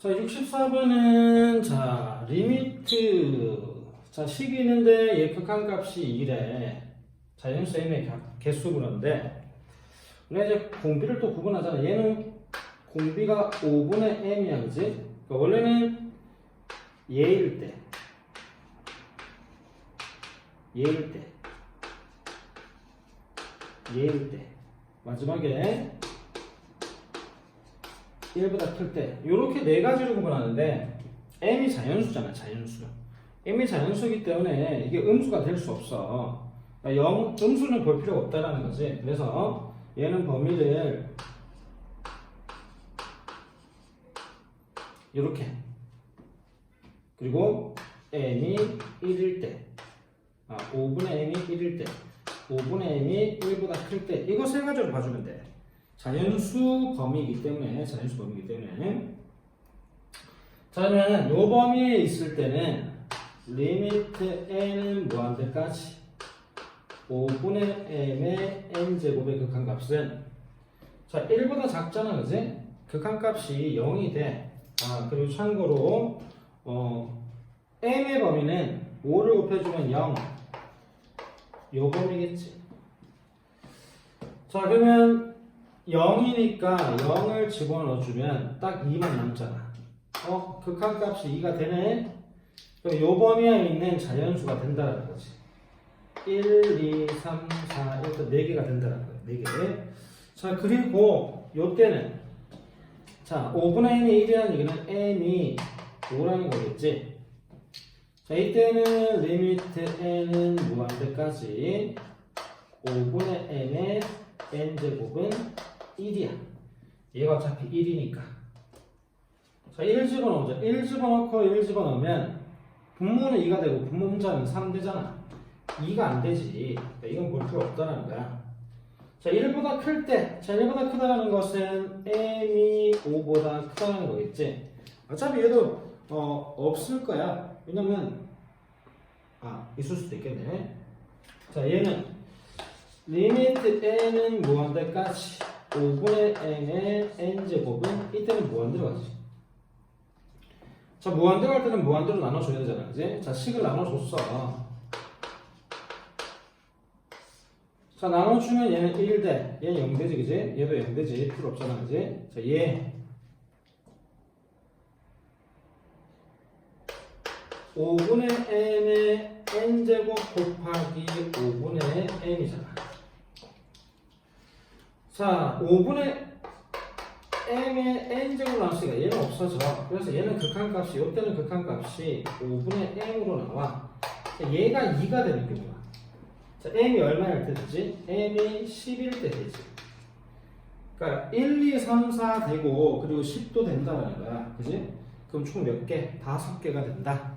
자, 64번은 자, 리미트 자, 식이 있는데 얘 극한 값이 2래. 자 연수 m의 가- 개수 그런데 우리가 이제 공비를 또 구분하잖아. 얘는 공비가 5분의 m이야, 그지? 그러니까 원래는 얘일 때 얘일 때 얘일 때 마지막에 1보다 클 때. 이렇게 네 가지로 구분하는데 m이 자연수잖아 자연수. M이 자연수이기 때문에 이게 음수가 될 수 없어. 그러니까 영, 음수는 볼 필요가 없다라는 거지. 그래서 얘는 범위를 이렇게. 그리고 m이 1일 때. 아, 5분의 m이 1일 때. 5분의 m이 1보다 클 때. 이거 세 가지로 봐주면 돼 자연수 범위이기 때문에 자연수 범위이기 때문에 자 그러면 요 범위에 있을 때는 리미트 n은 무한대까지 5분의 m의 n제곱의 극한값은 자 1보다 작잖아 그지? 극한값이 0이 돼 아, 그리고 참고로 어, m의 범위는 5를 곱해주면 0. 요 범위겠지. 자, 그러면 0이니까 0을 집어넣어주면 딱 2만 남잖아. 어, 극한값이 2가 되네? 그럼 요 범위에 있는 자연수가 된다는 거지. 1, 2, 3, 4, 이렇게 4개가 된다는 거야. 4개. 자, 그리고 요 때는 자, 5분의 n이 1이라는 얘기는 n이 5라는 거겠지. 자, 이때는 리미트 n은 무한대까지 5분의 n의 n제곱은 1이야. 얘가 어차피 1이니까. 자, 1 집어넣자. 1 집어넣고 1 집어넣으면 분모는 2가 되고 분모 분자는 3 되잖아. 2가 안 되지. 그러니까 이건 볼 필요 없다는 거야. 자, 1보다 클 때, 자, 1보다 크다는 것은 m이 5보다 크다는 거겠지. 어차피 얘도 어, 없을 거야. 왜냐면 아, 있을 수도 있겠네. 자, 얘는 리미트 n은 무한대까지 5분의 n의 n제곱은 이때는 무한대로 가지. 자, 무한대로 할 때는 무한대로 나눠줘야 되잖아. 그지? 자, 식을 나눠줬어. 자, 나눠주면 얘는 1대, 얘는 0대지, 그지? 얘도 0대지, 필요 없잖아, 그지? 자, 얘. 5분의 n의 n제곱 곱하기 5분의 n이잖아. 자, 5분의 m의 n제곱 나왔으니까 얘는 없어져. 그래서 얘는 극한값이, 이때는 극한값이 5분의 m으로 나와. 얘가 2가 되는 경우야. 자, m이 얼마일 때 되지? m이 10일 때 되지. 그러니까 1, 2, 3, 4 되고 그리고 10도 된다는 거야. 그지? 그럼 총 몇 개? 다섯 개가 된다.